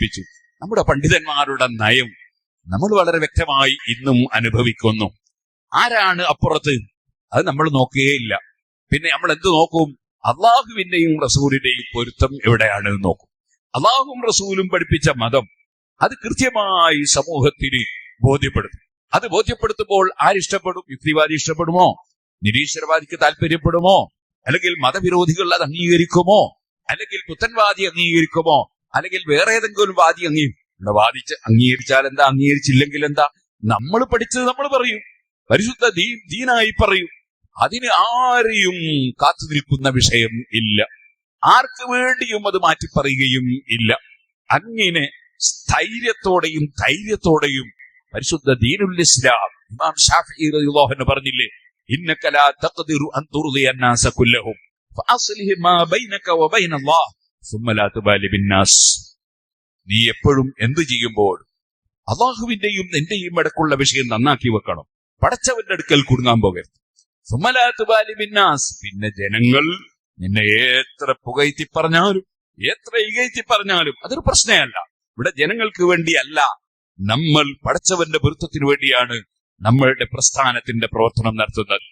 പഠിപ്പിച്ചു. നമ്മുടെ പണ്ഡിതന്മാരുടെ നയം നമ്മൾ വളരെ വ്യക്തമായി ഇന്നും അനുഭവിക്കുന്നു. ആരാണ് അപ്പുറത്ത്? അത് നമ്മൾ നോക്കുകയില്ല. പിന്നെ നമ്മൾ എന്ത് നോക്കും? അള്ളാഹുവിന്റെയും റസൂലിന്റെയും പൊരുത്തം എവിടെയാണ് നോക്കും. അള്ളാഹും റസൂലും പഠിപ്പിച്ച മതം അത് കൃത്യമായി സമൂഹത്തിന് ബോധ്യപ്പെടുത്തും. അത് ബോധ്യപ്പെടുത്തുമ്പോൾ ആരിഷ്ടപ്പെടും യുക്തിവാദി ഇഷ്ടപ്പെടുമോ? നിരീശ്വരവാദിക്ക് താല്പര്യപ്പെടുമോ? അല്ലെങ്കിൽ മതവിരോധികൾ അത് അംഗീകരിക്കുമോ? അല്ലെങ്കിൽ പുത്തൻവാദി അംഗീകരിക്കുമോ? അല്ലെങ്കിൽ വേറെ ഏതെങ്കിലും വാദി ഇവിടെ വാദിച്ച് അംഗീകരിച്ചാൽ എന്താ? അംഗീകരിച്ചില്ലെങ്കിൽ എന്താ? നമ്മൾ പഠിച്ചത് നമ്മൾ പറയും. പരിശുദ്ധ ദീ ദീനായി പറയും. അതിന് ആരെയും കാത്തു നിൽക്കുന്ന വിഷയം ഇല്ല. ആർക്ക് വേണ്ടിയും അത് മാറ്റി പറയുകയും ഇല്ല. അങ്ങനെ സ്ഥൈര്യത്തോടെയും ധൈര്യത്തോടെയും പരിശുദ്ധ ദീനുൽ ഇസ്ലാം ഇമാം പറഞ്ഞില്ലേ ഇന്നക ലാ തഖ്ദിറു അൻ തുർദിയ അന്നാസ കുല്ലഹും ഫഅസ്ലിഹ് മാ ബൈനക വബൈന സുമ്മ ലാ ബിന്നാസ്. നീ എപ്പോഴും എന്തു ചെയ്യുമ്പോൾ അള്ളാഹുവിന്റെയും നിന്റെയും ഇടക്കുള്ള വിഷയം നന്നാക്കി വെക്കണം. പടച്ചവന്റെ അടുക്കൽ കുടുങ്ങാൻ പോകരുത്. സുമലാത്തുബാലിബിന്നാസ് പിന്നെ ജനങ്ങൾ നിന്നെ എത്ര പുകയത്തി പറഞ്ഞാലും എത്ര ഇകയത്തി പറഞ്ഞാലും അതൊരു പ്രശ്നമല്ല. ഇവിടെ ജനങ്ങൾക്ക് വേണ്ടിയല്ല. നമ്മൾ പടച്ചവന്റെ പൊരുത്തത്തിനു വേണ്ടിയാണ് നമ്മളുടെ പ്രസ്ഥാനത്തിന്റെ പ്രവർത്തനം നടത്തുന്നത്.